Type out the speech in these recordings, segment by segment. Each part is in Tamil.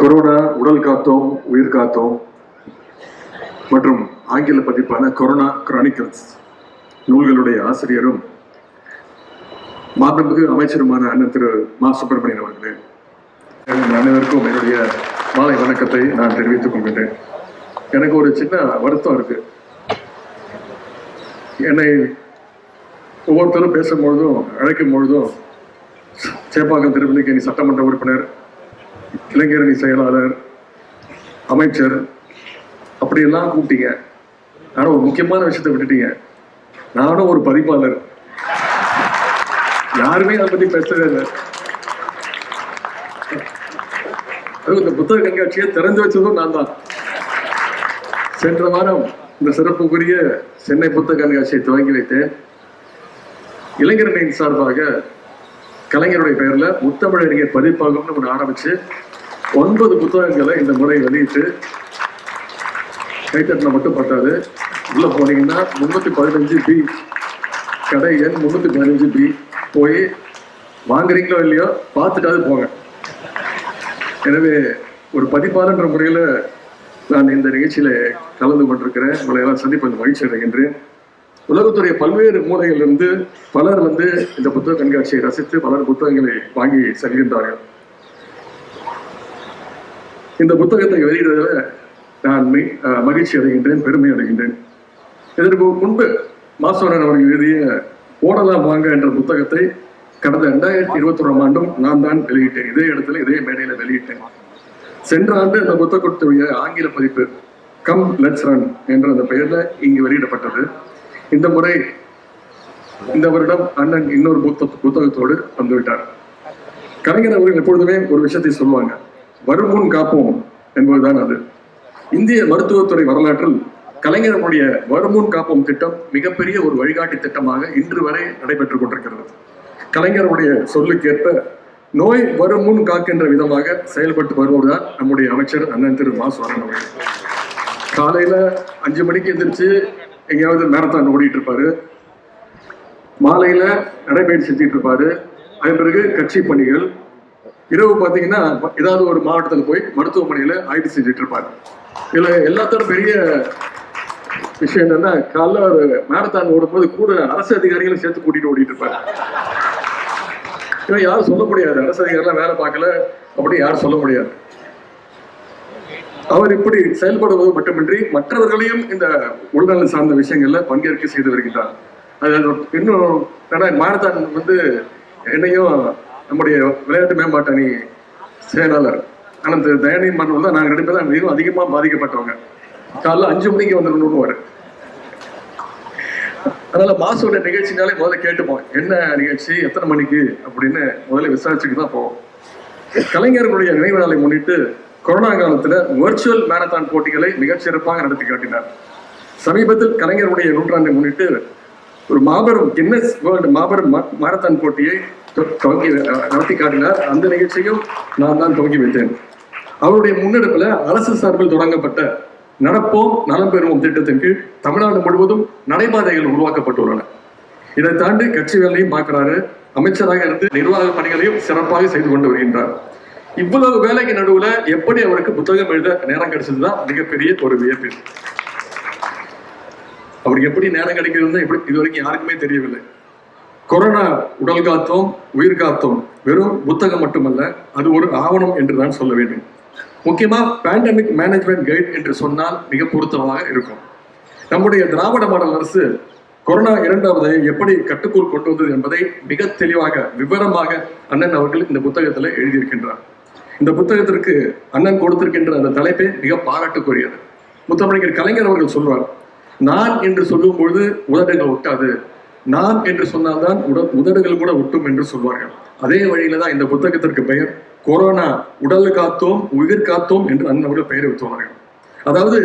கொரோனா உடல் காத்தோம் உயிர் காத்தோம் மற்றும் ஆங்கில பதிப்பான கொரோனா கிரானிக்கல்ஸ் நூல்களுடைய ஆசிரியரும் மாண்புமிகு அமைச்சருமான அண்ணன் திரு மா சுப்பிரமணியன் அவர்களே. அனைவருக்கும் என்னுடைய மாலை வணக்கத்தை நான் தெரிவித்துக் கொள்கின்றேன். எனக்கு ஒரு சின்ன வருத்தம் இருக்கு. என்னை ஒவ்வொருத்தரும் பேசும்பொழுதும் அழைக்கும் பொழுதும் சேப்பாக்கம் திருப்பதிக்கணி சட்டமன்ற உறுப்பினர் இளைஞரணி செயலாளர் அமைச்சர் அப்படியெல்லாம் கூப்பிட்டீங்க. ஆனால் ஒரு முக்கியமான விஷயத்தை விட்டுட்டீங்க. நானும் ஒரு பதிப்பாளர் யாருமே அதை பத்தி பேசவே இல்லை. அதுவும் இந்த புத்தக கண்காட்சியை திறந்து வச்சதும் நான் தான். சென்ற வாரம் இந்த சிறப்புக்குரிய சென்னை புத்தக கண்காட்சியை துவங்கி வைத்தேன். இளைஞரணியின் சார்பாக கலைஞருடைய பெயர்ல முத்தமிழறிஞர் பதிப்பகம்னு ஒன்று ஆரம்பிச்சு ஒன்பது புத்தகங்களை இந்த முறை வெளியிட்டு கைத்தட்டில் மட்டும் பட்டாது உள்ள போனீங்கன்னா முந்நூற்றி பதினஞ்சு பி. கடை எண் முன்னூத்தி பதினஞ்சு பி. போய் வாங்குறீங்களோ இல்லையோ பார்த்துட்டாவது போங்க. எனவே ஒரு பதிப்பாளன்ற முறையில் நான் இந்த நிகழ்ச்சியில் கலந்து கொண்டிருக்கிறேன். உங்களை எல்லாம் சந்திப்பது மகிழ்ச்சி அடைகின்றேன். உலகத்துடைய பல்வேறு மூலையிலிருந்து பலர் வந்து இந்த புத்தக கண்காட்சியை ரசித்து பலர் புத்தகங்களை வாங்கி செல்கின்றார்கள். இந்த புத்தகத்தை வெளியிடுவதில் நான் மகிழ்ச்சி அடைகின்றேன் பெருமை அடைகின்றேன். இதற்கு முன்பு மாசவரன் அவர்கள் எழுதிய ஓடலாம் வாங்க என்ற புத்தகத்தை கடந்த ரெண்டாயிரத்தி இருபத்தி ஒன்றாம் ஆண்டும் நான் தான் வெளியிட்டேன். இதே இடத்துல இதே மேடையில வெளியிட்டேன். சென்ற ஆண்டு அந்த புத்தகத்துடைய ஆங்கில பதிப்பு கம் லெட்ஸ் ரன் என்ற அந்த பெயர்ல இங்கு வெளியிடப்பட்டது. இந்த முறை இந்த வருடம் அண்ணன் இன்னொரு புத்த புத்தகத்தோடு வந்துவிட்டார். கலைஞர் அவர்கள் எப்பொழுதுமே ஒரு விஷயத்தை சொல்லுவாங்க வரும் முன் காப்போம் என்பதுதான் அது. இந்திய மருத்துவத்துறை வரலாற்றில் கலைஞர்களுடைய வருமுன் காப்போம் திட்டம் மிகப்பெரிய ஒரு வழிகாட்டி திட்டமாக இன்று வரை நடைபெற்றுக் கொண்டிருக்கிறது. கலைஞருடைய சொல்லுக்கேற்ப நோய் வரும் முன் காக்கின்ற விதமாக செயல்பட்டு வருவதுதான் நம்முடைய அமைச்சர் அண்ணன் திரு. மா. சுவரன் அவர்கள். காலையில அஞ்சு மணிக்கு எந்திரிச்சு எங்கேயாவது மேரத்தான் ஓடிட்டு இருப்பாரு. மாலையில நடைபயிற்சி செஞ்சுட்டு இருப்பாரு. அதன் பிறகு கட்சி பணிகள். இரவு பார்த்தீங்கன்னா ஏதாவது ஒரு மாவட்டத்தில் போய் மருத்துவமனையில் ஆய்வு செஞ்சுட்டு இருப்பாரு. இதில் எல்லாத்தோட பெரிய விஷயம் என்னன்னா காலைல ஒரு மேரத்தான் ஓடும்போது கூட அரசு அதிகாரிகளும் சேர்த்து கூட்டிட்டு ஓடிட்டு இருப்பாரு. இவன் யாரும் சொல்ல முடியாது. அரசு அதிகாரிலாம் வேலை பார்க்கல அப்படின்னு யாரும் சொல்ல முடியாது. அவர் இப்படி செயல்படுவது மட்டுமின்றி மற்றவர்களையும் இந்த உடல்நலம் சார்ந்த விஷயங்கள்ல பங்கேற்க செய்து வருகின்றார். அது இன்னும் ஏன்னா மாரத்தான் வந்து என்னையும் நம்முடைய விளையாட்டு மேம்பாட்டு அணி செயலாளர் ஆனால் தயானி மன்னன் தான் நாங்கள் ரெண்டு பேரும் மிகவும் அதிகமாக பாதிக்கப்பட்டவங்க. காலைல அஞ்சு மணிக்கு வந்துடணும்னு அதனால மாசோட நிகழ்ச்சினாலே முதல்ல கேட்டுப்போம். என்ன நிகழ்ச்சி எத்தனை மணிக்கு அப்படின்னு முதல்ல விசாரிச்சுட்டு தான் போவோம். கலைஞர்களுடைய நினைவு நாளை முன்னிட்டு கொரோனா காலத்துல வர்ச்சுவல் மேரத்தான் போட்டிகளை மிகச் சிறப்பாக நடத்தி காட்டினார். சமீபத்தில் கலைஞருடைய நூற்றாண்டை முன்னிட்டு ஒரு மாபெரும் கின்னஸ் வேர்ல்டு மாபெரும் மாரத்தான் போட்டியை துவங்கி நடத்தி காட்டினார். அந்த நிகழ்ச்சியும் நான் தான் துவங்கி வைத்தேன். அவருடைய முன்னெடுப்புல அரசு சார்பில் தொடங்கப்பட்ட நடப்போம் நலம் பெறுவோம் திட்டத்தின் கீழ் தமிழ்நாடு முழுவதும் நடைபாதைகள் உருவாக்கப்பட்டுள்ளன. இதை தாண்டி கட்சி வேலையும் பார்க்கிறாரு. அமைச்சராக இருந்து நிர்வாக பணிகளையும் சிறப்பாக செய்து கொண்டு வருகின்றார். இவ்வளவு வேலைக்கு நடுவுல எப்படி அவருக்கு புத்தகம் எழுத நேரம் கிடைச்சதுதான் மிகப்பெரிய ஒரு வியப்பு. அவருக்கு எப்படி நேரம் கிடைக்கிறது எப்படி இது வரைக்கும் யாருக்குமே தெரியவில்லை. கொரோனா உடல் காத்தோம் உயிர் காத்தோம். வெறும் புத்தகம் மட்டுமல்ல அது ஒரு ஆவணம் என்று தான் சொல்ல வேண்டும். முக்கியமா பேண்டமிக் மேனேஜ்மெண்ட் கைட் என்று சொன்னால் மிக பொருத்தமாக இருக்கும். நம்முடைய திராவிட மாடல் அரசு கொரோனா இரண்டாவது எப்படி கட்டுக்குள் கொண்டு வந்தது என்பதை மிக தெளிவாக விவரமாக அண்ணன் அவர்கள் இந்த புத்தகத்தில் எழுதியிருக்கின்றார். இந்த புத்தகத்திற்கு அண்ணன் கொடுத்திருக்கின்ற அந்த தலைப்பே மிக பாராட்டுக்குரியது. முத்தமிழர் கலைஞர் அவர்கள் சொல்வார் நான் என்று சொல்லும் பொழுது உதடுகள் ஒட்டாது. நான் என்று சொன்னால்தான் உட உதடுகள் கூட ஒட்டும் என்று சொல்வார்கள். அதே வழியில தான் இந்த புத்தகத்திற்கு பெயர் கொரோனா உடல் காத்தோம் உயிர் காத்தோம் என்று அண்ணன் அவர்கள் பெயர் வைத்துள்ளார்கள். அதாவது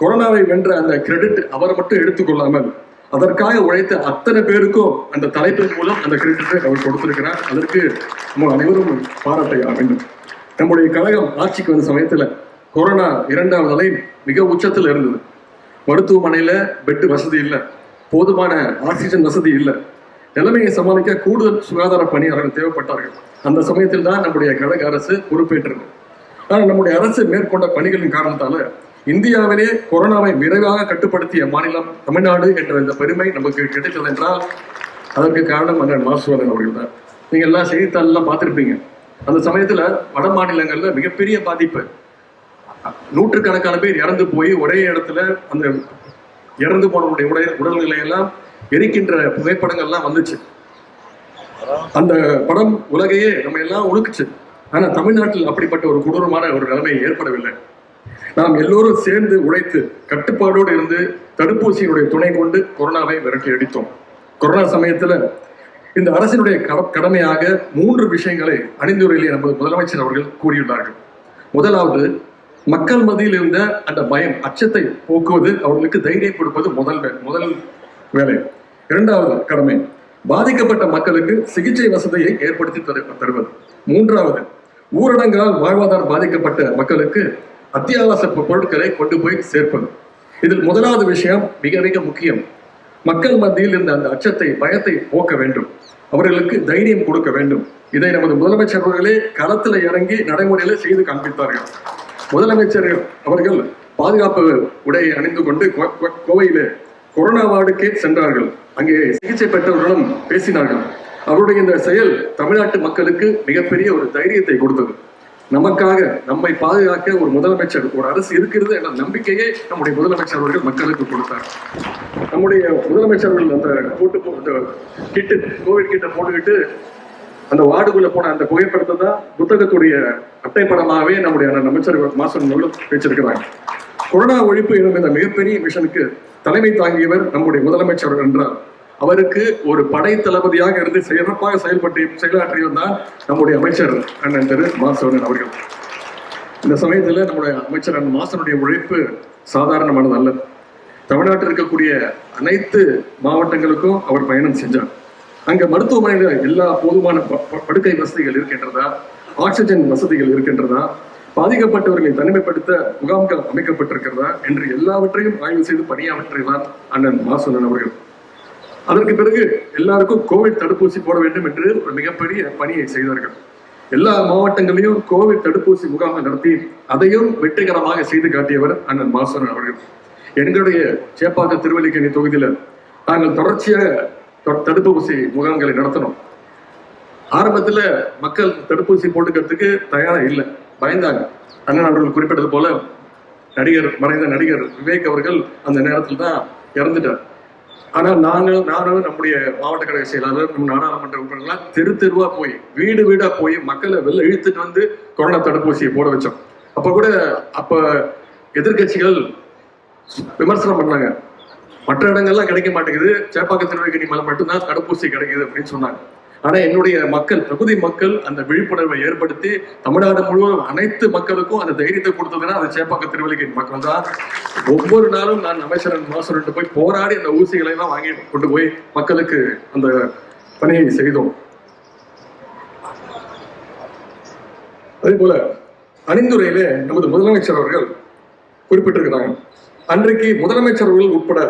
கொரோனாவை வென்ற அந்த கிரெடிட் அவர் மட்டும் எடுத்துக்கொள்ளாமல் அதற்காக உழைத்த அத்தனை பேருக்கும் அந்த தலைப்பின் மூலம் அந்த கிரெடிட்டை அவர் கொடுத்திருக்கிறார். அதற்கு நம்ம அனைவரும் பாராட்ட வேண்டும். நம்முடைய கழகம் ஆட்சிக்கு வந்த சமயத்துல கொரோனா இரண்டாவது அலை மிக உச்சத்தில் இருந்தது. மருத்துவமனையில பெட்டு வசதி இல்லை. போதுமான ஆக்சிஜன் வசதி இல்லை. நிலைமையை சமாளிக்க கூடுதல் சுகாதார பணியாளர்கள் தேவைப்பட்டார்கள். அந்த சமயத்தில் தான் நம்முடைய கழக அரசு பொறுப்பேற்றது ஆனால் நம்முடைய அரசு மேற்கொண்ட பணிகளின் காரணத்தால இந்தியாவிலே கொரோனாவை விரைவாக கட்டுப்படுத்திய மாநிலம் தமிழ்நாடு என்ற இந்த பெருமை நமக்கு கிடைத்தது என்றால் அதற்கு காரணம் அண்ணன் மாசுவரன் அவர்கள் தான். நீங்க எல்லாம் செய்தித்தாளெல்லாம் பார்த்துருப்பீங்க. அந்த சமயத்துல வட மாநிலங்கள்ல மிகப்பெரிய பாதிப்பு. நூற்றுக்கணக்கான பேர் இறந்து போய் ஒரே இடத்துல அந்த இறந்து போனவருடைய உடல் உடல்நிலையெல்லாம் எரிக்கின்ற புகைப்படங்கள்லாம் வந்துச்சு. அந்த படம் உலகையே நம்ம எல்லாம் ஒழுக்குச்சு. ஆனா தமிழ்நாட்டில் அப்படிப்பட்ட ஒரு கொடூரமான ஒரு நிலைமை ஏற்படவில்லை. நாம் எல்லோரும் சேர்ந்து உழைத்து கட்டுப்பாடோடு இருந்து தடுப்பூசியினுடைய துணை கொண்டு கொரோனாவை விரட்டி அடித்தோம். கொரோனா சமயத்துல இந்த அரசினுடைய கட- கடமையாக மூன்று விஷயங்களை அணிந்துரையிலே நமது முதலமைச்சர் அவர்கள் கூறியுள்ளார்கள். முதலாவது மக்கள் மத்தியில் இருந்த அந்த பயம் அச்சத்தை போக்குவது அவர்களுக்கு தைரியம் கொடுப்பது முதல் வே- முதல் வேலை. இரண்டாவது கடமை பாதிக்கப்பட்ட மக்களுக்கு சிகிச்சை வசதியை ஏற்படுத்தி தருவது. மூன்றாவது ஊரடங்கால் வாழ்வாதாரம் பாதிக்கப்பட்ட மக்களுக்கு அத்தியாவசிய பொருட்களை கொண்டு போய் சேர்ப்பது. இதில் முதலாவது விஷயம் மிக மிக முக்கியம். மக்கள் மத்தியில் இருந்த அந்த அச்சத்தை பயத்தை போக்க வேண்டும். அவர்களுக்கு தைரியம் கொடுக்க வேண்டும். இதை நமது முதலமைச்சர் அவர்களே களத்தில் இறங்கி நடைமுறையில செய்து காண்பித்தார்கள். முதலமைச்சர் அவர்கள் பாதுகாப்பு உடையை அணிந்து கொண்டு கோவையிலே கொரோனா வார்டுக்கே சென்றார்கள். அங்கே சிகிச்சை பெற்றவர்களும் பேசினார்கள். அவருடைய இந்த செயல் தமிழ்நாட்டு மக்களுக்கு மிகப்பெரிய ஒரு தைரியத்தை கொடுத்தது. நமக்காக நம்மை பாதுகாக்க ஒரு முதலமைச்சர் ஒரு அரசு இருக்கிறது என்ற நம்பிக்கையே நம்முடைய முதலமைச்சர் அவர்கள் மக்களுக்கு கொடுத்தார். நம்முடைய முதலமைச்சர் அவர்கள் அந்த போட்டு கிட்டு கோவிட் கிட்ட போட்டுக்கிட்டு அந்த வார்டுக்குள்ள போன அந்த புகைப்படத்தை தான் புத்தகத்துடைய அட்டைப்படமாகவே நம்முடைய அண்ணன் அமைச்சர் மாசன் அவர்கள் வச்சிருக்கிறாங்க கொரோனா ஒழிப்பு எனும் இந்த மிகப்பெரிய மிஷனுக்கு தலைமை தாங்கியவர் நம்முடைய முதலமைச்சர் என்றார் அவருக்கு ஒரு படை தளபதியாக இருந்து சிறப்பாக செயல்பட்டு செயலாற்றியவர் தான் நம்முடைய அமைச்சர் அண்ணன் திரு மாசவனன் அவர்கள். இந்த சமயத்தில் நம்முடைய அமைச்சர் அண்ணன் மாசனுடைய உழைப்பு சாதாரணமானது அல்ல. தமிழ்நாட்டில் இருக்கக்கூடிய அனைத்து மாவட்டங்களுக்கும் அவர் பயணம் செஞ்சார். அங்க மருத்துவமனையில எல்லா போதுமான ப- ப- படுக்கை வசதிகள் இருக்கின்றதா? ஆக்சிஜன் வசதிகள் இருக்கின்றதா? பாதிக்கப்பட்டவர்களை தனிமைப்படுத்த முகாம்கள் அமைக்கப்பட்டிருக்கிறதா? என்று எல்லாவற்றையும் ஆய்வு செய்து பணியாற்றினார் அண்ணன் மாசுனன் அவர்கள். அதற்கு பிறகு எல்லாருக்கும் கோவிட் தடுப்பூசி போட வேண்டும் என்று ஒரு மிகப்பெரிய பணியை செய்தார்கள். எல்லா மாவட்டங்களிலும் கோவிட் தடுப்பூசி முகாமை நடத்தி அதையும் வெற்றிகரமாக செய்து காட்டியவர் அண்ணன் மாசன் அவர்கள். எங்களுடைய சேப்பாக்க திருவல்லிக்கேணி தொகுதியில நாங்கள் தொடர்ச்சியாக தடுப்பூசி முகாம்களை நடத்தினோம். ஆரம்பத்துல மக்கள் தடுப்பூசி போட்டுக்கிறதுக்கு தயாராக இல்லை. பயந்தாங்க. அண்ணன் அவர்கள் குறிப்பிட்டது போல நடிகர் மறைந்த நடிகர் விவேக் அவர்கள் அந்த நேரத்தில் தான் இறந்துட்டார். ஆனால் நாங்கள் நானும் நம்முடைய மாவட்ட கழக செயலாளர் நம்ம நாடாளுமன்ற உறுப்பினர்கள்லாம் தெரு தெருவா போய் வீடு வீடா போய் மக்களை வெளில இழுத்துட்டு வந்து கொரோனா தடுப்பூசியை போட வச்சோம். அப்ப கூட அப்ப எதிர்க்கட்சிகள் விமர்சனம் பண்ணாங்க. மற்ற இடங்கள்லாம் கிடைக்க மாட்டேங்குது. சேப்பாக்க திருவள்ளிக்கணி மலை மட்டும்தான் தடுப்பூசி கிடைக்குது அப்படின்னு சொன்னாங்க. ஆனா என்னுடைய மக்கள் தொகுதி மக்கள் அந்த விழிப்புணர்வை ஏற்படுத்தி தமிழ்நாடு முழுவதும் அனைத்து மக்களுக்கும் அந்த தைரியத்தை கொடுத்ததுன்னா அந்த சேப்பாக்க திருவள்ளிக்கணி மக்கள் தான். ஒவ்வொரு நாளும் நான் அமைச்சரன் மாசன் போய் போராடி அந்த ஊசிகளை எல்லாம் வாங்கி கொண்டு போய் மக்களுக்கு அந்த பணியை செய்தோம். அதே போல அணிந்துரையிலே நமது முதலமைச்சர் அவர்கள் குறிப்பிட்டிருக்கிறாங்க. அன்றைக்கு முதலமைச்சர் அவர்கள் உட்பட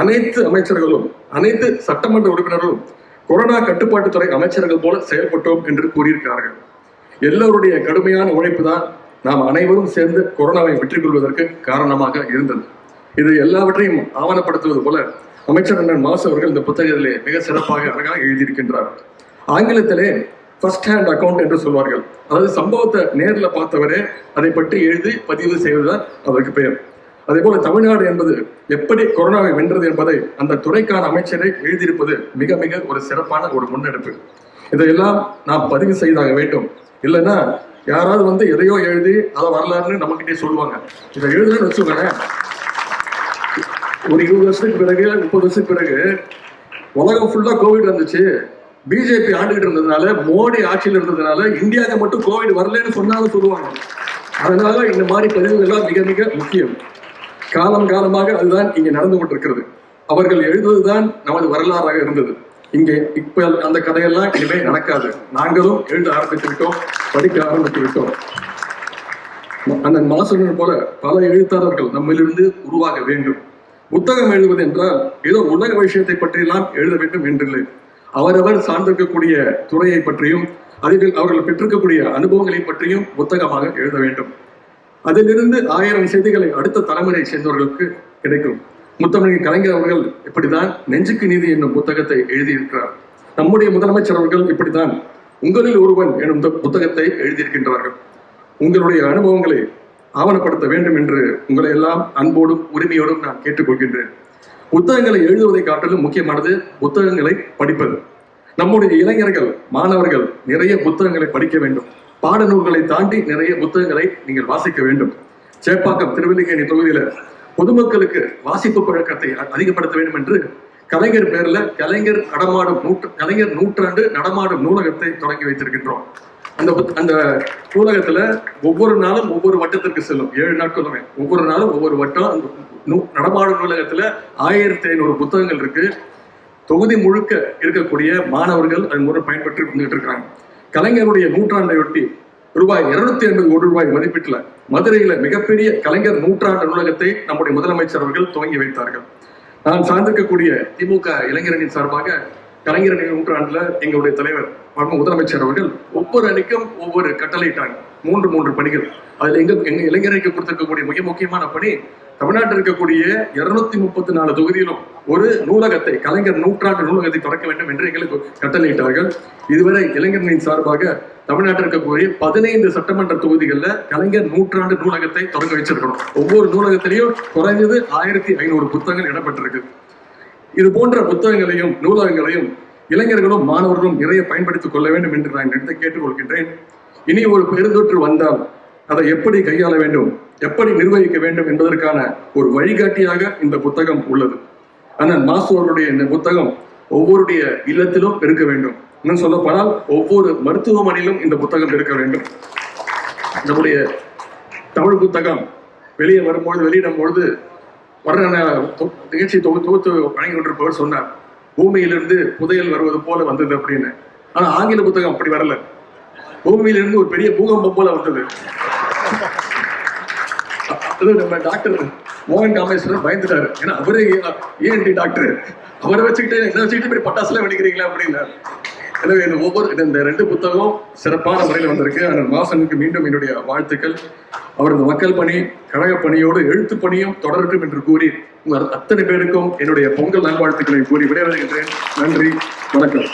அனைத்து அமைச்சர்களும் அனைத்து சட்டமன்ற உறுப்பினர்களும் கொரோனா கட்டுப்பாட்டுத்துறை அமைச்சர்கள் போல செயல்பட்டோம் என்று கூறியிருக்கிறார்கள். எல்லோருடைய கடுமையான உழைப்பு தான் நாம் அனைவரும் சேர்ந்து கொரோனாவை வெற்றி கொள்வதற்கு காரணமாக இருந்தது. இது எல்லாவற்றையும் ஆவணப்படுத்துவது போல அமைச்சர் அண்ணன் மாசு அவர்கள் இந்த புத்தகத்திலே மிக சிறப்பாக அழகாக எழுதியிருக்கின்றார். ஆங்கிலத்திலே ஃபர்ஸ்ட் ஹேண்ட் அக்கௌண்ட் என்று சொல்வார்கள். அதாவது சம்பவத்தை நேரில் பார்த்தவரே அதை பற்றி எழுதி பதிவு செய்வதுதான் அதற்கு பெயர். அதே போல தமிழ்நாடு என்பது எப்படி கொரோனாவை வென்றது என்பதை அந்த துறைக்கான அமைச்சரை எழுதியிருப்பது மிக மிக ஒரு சிறப்பான ஒரு முன்னெடுப்பு. இதையெல்லாம் நாம் பதிவு செய்தாக வேண்டும். இல்லைன்னா யாராவது வந்து எதையோ எழுதி அதை வரலாறுன்னு நம்மகிட்டே சொல்லுவாங்க. இதை எழுதுன்னு வச்சுக்கோங்க ஒரு இருபது வருஷத்துக்கு பிறகு முப்பது வருஷத்துக்கு பிறகு உலகம் ஃபுல்லா கோவிட் வந்துச்சு. பிஜேபி ஆண்டுகிட்டு இருந்ததுனால மோடி ஆட்சியில் இருந்ததுனால இந்தியாவுக்கு மட்டும் கோவிட் வரலன்னு சொன்னாலும் சொல்லுவாங்க. அதனால இந்த மாதிரி பதிவுகள்லாம் மிக மிக முக்கியம். காலம் காலமாக அதுதான் இங்கே நடந்து கொண்டிருக்கிறது. அவர்கள் எழுதுவதுதான் நமது வரலாறாக இருந்தது. இங்கே இப்ப அந்த கதையெல்லாம் இனிமே நடக்காது. நாங்களும் எழுத ஆரம்பித்து விட்டோம் படிக்க ஆரம்பித்து விட்டோம். அந்த மாசன் போல பல எழுத்தாளர்கள் நம்மிலிருந்து உருவாக வேண்டும். புத்தகம் எழுதுவது என்றால் ஏதோ உலக விஷயத்தை பற்றியெல்லாம் எழுத வேண்டும் என்றில்லை. அவரவர் சார்ந்திருக்கக்கூடிய துறையை பற்றியும் அதில் அவர்கள் பெற்றிருக்கக்கூடிய அனுபவங்களை பற்றியும் புத்தகமாக எழுத வேண்டும். அதிலிருந்து ஆயிரம் செய்திகளை அடுத்த தலைமுறை சேர்ந்தவர்களுக்கு கிடைக்கும். முத்தமிழ் கலைஞர் அவர்கள் இப்படிதான் நெஞ்சுக்கு நீதி என்னும் புத்தகத்தை எழுதியிருக்கிறார். நம்முடைய முதலமைச்சர் அவர்கள் இப்படித்தான் உங்களில் ஒருவன் எனும் இந்த புத்தகத்தை எழுதியிருக்கின்றார்கள். உங்களுடைய அனுபவங்களை ஆவணப்படுத்த வேண்டும் என்று உங்களை எல்லாம் அன்போடும் உரிமையோடும் நான் கேட்டுக்கொள்கின்றேன். புத்தகங்களை எழுதுவதை காட்டிலும் முக்கியமானது புத்தகங்களை படிப்பது. நம்முடைய இளைஞர்கள் மாணவர்கள் நிறைய புத்தகங்களை படிக்க வேண்டும். பாடநூல்களை தாண்டி நிறைய புத்தகங்களை நீங்கள் வாசிக்க வேண்டும். சேப்பாக்கம் திருவல்லிக்கேணி தொகுதியில பொதுமக்களுக்கு வாசிப்பு பழக்கத்தை அதிகப்படுத்த வேண்டும் என்று கலைஞர் பேர்ல கலைஞர் நடமாடும் நூற்று கலைஞர் நூற்றாண்டு நடமாடும் நூலகத்தை தொடங்கி வைத்திருக்கின்றோம். அந்த புத்- அந்த நூலகத்துல ஒவ்வொரு நாளும் ஒவ்வொரு வட்டத்திற்கு செல்லும். ஏழு நாட்களுமே. ஒவ்வொரு நாளும் ஒவ்வொரு வட்டம். அந்த நூ- நடமாடும் நூலகத்துல ஆயிரத்தி ஐநூறு புத்தகங்கள் இருக்கு. தொகுதி முழுக்க இருக்கக்கூடிய மாணவர்கள் அதன் மூலம் பயன்பெற்று வந்துகிட்டு இருக்காங்க. கலைஞருடைய நூற்றாண்டையொட்டி ரூபாய் இருநூத்தி ஐம்பது கோடி ரூபாய் மதிப்பீட்டுல மதுரையில மிகப்பெரிய கலைஞர் நூற்றாண்டு நூலகத்தை நம்முடைய முதலமைச்சர் அவர்கள் துவங்கி வைத்தார்கள். நான் சார்ந்திருக்கக்கூடிய திமுக இளைஞரணி சார்பாக கலைஞர் நூற்றாண்டுல எங்களுடைய தலைவர் மற்றும் முதலமைச்சர் அவர்கள் ஒவ்வொரு அணிக்கும் ஒவ்வொரு கட்டளையிட்டாங்க. மூன்று மூன்று பணிகள். அதுல எங்க எங்க இளைஞருக்கு கொடுத்திருக்கக்கூடிய மிக முக்கியமான பணி தமிழ்நாட்டில் இருக்கக்கூடிய இருநூத்தி முப்பத்தி நாலு தொகுதியிலும் ஒரு நூலகத்தை கலைஞர் நூற்றாண்டு நூலகத்தை திறக்க வேண்டும் என்று எங்களுக்கு கட்டளையிட்டார்கள். இதுவரை இளைஞர்களின் சார்பாக தமிழ்நாட்டில் இருக்கக்கூடிய பதினைந்து சட்டமன்ற தொகுதிகளில் கலைஞர் நூற்றாண்டு நூலகத்தை தொடங்க வச்சிருக்கணும். ஒவ்வொரு நூலகத்திலையும் குறைஞ்சது ஆயிரத்தி ஐநூறு புத்தகங்கள் இடம்பெற்றிருக்கு. இது போன்ற புத்தகங்களையும் நூலகங்களையும் இளைஞர்களும் மாணவர்களும் நிறைய பயன்படுத்திக் கொள்ள வேண்டும் என்று நான் எடுத்து கேட்டுக்கொள்கின்றேன். இனி ஒரு பெருந்தொற்று வந்தால் அதை எப்படி கையாள வேண்டும் எப்படி நிர்வகிக்க வேண்டும் என்பதற்கான ஒரு வழிகாட்டியாக இந்த புத்தகம் உள்ளது. ஆனால் மாசு அவருடைய இந்த புத்தகம் ஒவ்வொருடைய இல்லத்திலும் இருக்க வேண்டும். இன்னும் சொல்லப்போனால் ஒவ்வொரு மருத்துவமனையிலும் இந்த புத்தகம் இருக்க வேண்டும். நம்முடைய தமிழ் புத்தகம் வெளியே வரும்பொழுது வெளியிடும் பொழுது வர்ற நிகழ்ச்சி தொகு தொகுத்து வழங்கி கொண்டிருப்பவர் சொன்னார் பூமியிலிருந்து புதையல் வருவது போல வந்தது அப்படின்னு ஆனா ஆங்கில புத்தகம் அப்படி வரல பூமியிலிருந்து ஒரு பெரிய பூகம்பம் போல வந்தது அது நம்ம டாக்டர் மோகன் காமேஸ்வரர் பயந்துட்டாரு ஏன்னா அவரே ஏஎன்டி டாக்டர் அவரை வச்சுக்கிட்டு என்ன வச்சுக்கிட்டு இப்படி பட்டாசுலாம் வெடிக்கிறீங்களா அப்படின்னா. எனவே இந்த ஒவ்வொரு இந்த- ரெண்டு புத்தகம் சிறப்பான முறையில் வந்திருக்கு. ஆனால் மாசனுக்கு மீண்டும் என்னுடைய வாழ்த்துக்கள். அவரது மக்கள் பணி கழக பணியோடு எழுத்து பணியும் தொடரட்டும் என்று கூறி உங்கள் அத்தனை பேருக்கும் என்னுடைய பொங்கல் நல்வாழ்த்துக்களை கூறி விடைபெறுகின்றேன். நன்றி வணக்கம்.